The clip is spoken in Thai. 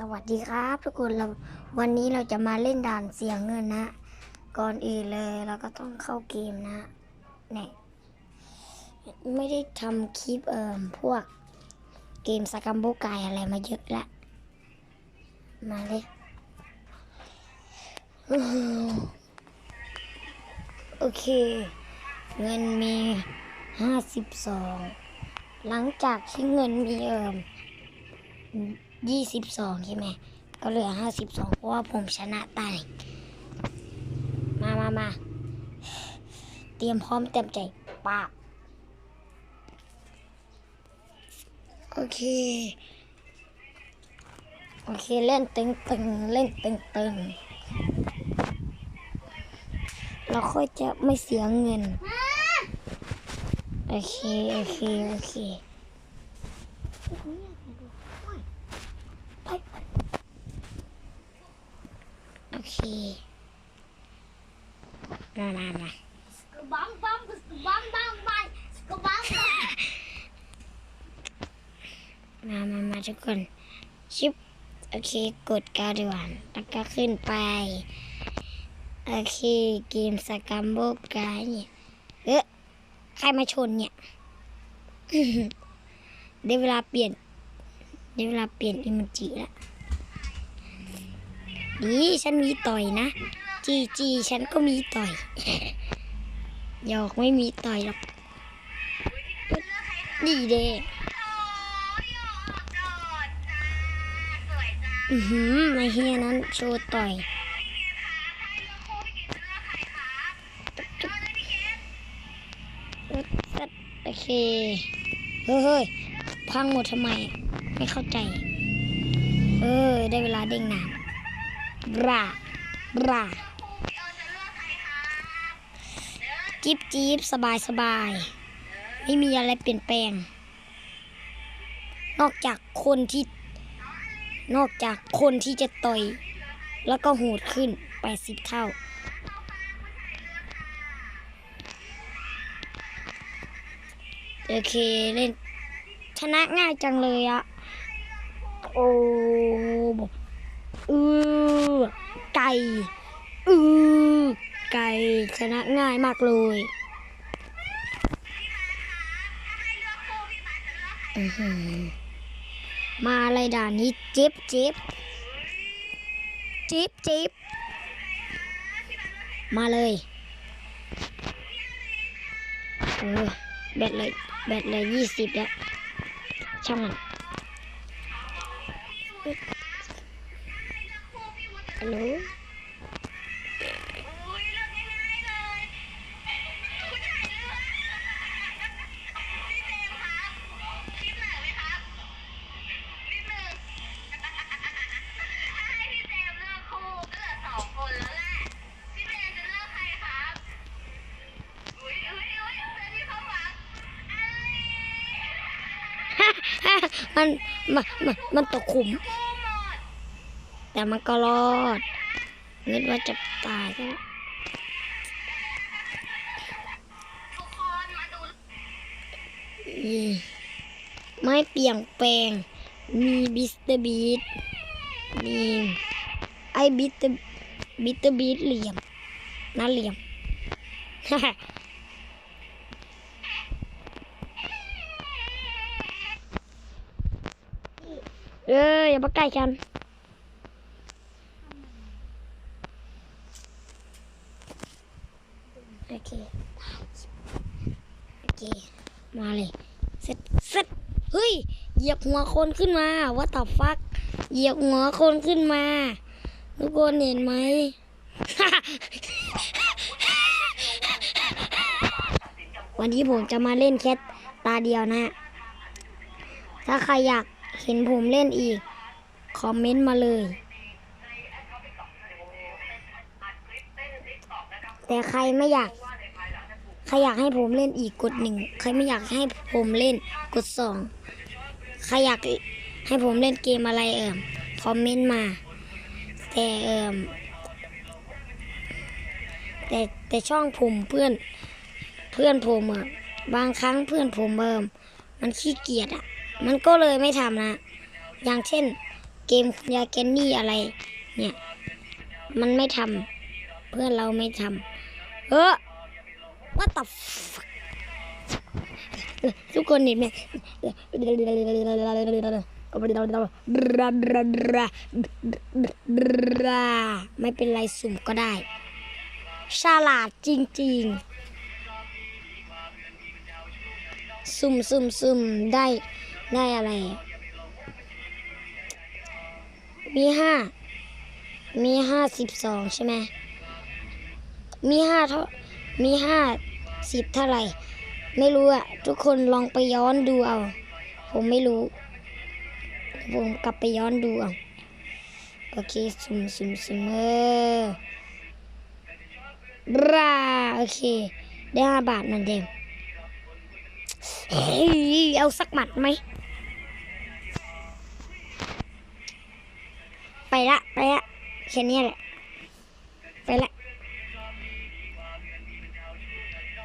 สวัสดีครับทุกคนเราวันนี้เราจะมาเล่นด่านเสียงเงินนะ ก่อนอื่นเลยเราก็ต้องเข้าเกมนะเนี่ยไม่ได้ทำคลิปเอ่มพวกเกมสกัมโบกายอะไรมาเยอะละ มาเลยโอเค เงินมีห้าสิบสองหลังจากที่เงินมีเอ่ม ยี่สิบสองใช่ไหม ก็เหลือห้าสิบสองเพราะว่าผมชนะตายมามามา เตรียมพร้อมเต็มใจปากโอเค โอเค เล่นตึงตึงเล่นตึงตึงเราค่อยจะไม่เสียเงิน โอเค โอเค โอเค โอเค มามามา Bam bam bam bam bam bam bam มามามา ทุกคนชิปโอเค กดกาด่วนแล้วก็ขึ้นไป โอเคเกมสกัมโบกายเนี่ยเอ๊ะใครมาชนเนี่ยได้เวลาเปลี่ยนได้เวลาเปลี่ยนอิมจิละดีฉันมีต่อยนะ จีจีฉันก็มีต่อยหยอกไม่มีต่อยหรอกดีเด้ อือหือไอเฮียนั้นโชว์ต่อยโอเคเฮ้ยเฮ้ยพังหมดทำไม ไม่เข้าใจ เออ ได้เวลาเด้งน้ำบราบราจิบจิบสบายสบาย ไม่มีอะไรเปลี่ยนแปลง นอกจากคนที่ นอกจากคนที่จะต่อย แล้วก็โหดขึ้น80เท่า โอเคเล่น ชนะง่ายจังเลยอะโอ้เออไก่เออไก่ชนะง่ายมากเลยอือหือ มาอะไรด่านนี้จิ๊บจิ๊บจิ๊บจิ๊บมาเลยเออแบตเลยแบตเลยยี่สิบแล้วช่างมันฮัลโหล มันมันมันมันตกขุม แต่มันก็รอดนึกว่าจะตายก็อืมไม่เปลี่ยนแปลง มีบิสเตอร์บีทมีไอบิสเตอร์บิสเตอร์บีทเหลี่ยมน่าเหลี่ยม เอออย่ามาใกล้กันโอเคโอเคมาเลยเสร็จเสร็จเฮ้ยเหยียบหัวคนขึ้นมาว่าต่อฟัก เหยียบหัวคนขึ้นมา ทุกคนเห็นไหมวันนี้ผมจะมาเล่นแค่ตาเดียวนะ ถ้าใครอยาก เห็นผมเล่นอีก คอมเมนต์มาเลย แต่ใครไม่อยาก ใครอยากให้ผมเล่นอีกกดหนึ่ง ใครไม่อยากให้ผมเล่นกดสอง ใครอยากให้ผมเล่นเกมอะไรเอ่มคอมเมนต์มา แต่เอ่มแต่แต่ช่องผมเพื่อนเพื่อนผมอะบางครั้งเพื่อนผมเอ่มมันขี้เกียจอะ มันก็เลยไม่ทำนะ อย่างเช่น เกมยายแกนนี่อะไร เนี่ย มันไม่ทำเพื่อนเราไม่ทำเออ what the fuck ทุกคนเห็นไหมไม่เป็นไรสุ่มก็ได้ ฉลาดจริง ๆ สุ่มสุ่มสุ่มได้ ได้อะไร มีห้า มีห้าสิบสองใช่ไหม มีห้าเท่า มีห้าสิบเท่าไหร่ ไม่รู้อะทุกคนลองไปย้อนดูเอา ผมไม่รู้ ผมกลับไปย้อนดูเอา โอเคสุ่มสุ่มสุ่มเออบราโอเค ได้ห้าบาทเหมือนเดิมเฮ้ยเอาสักหมัดไหม ไปละ ไปละแค่นี้แหละ ไปละ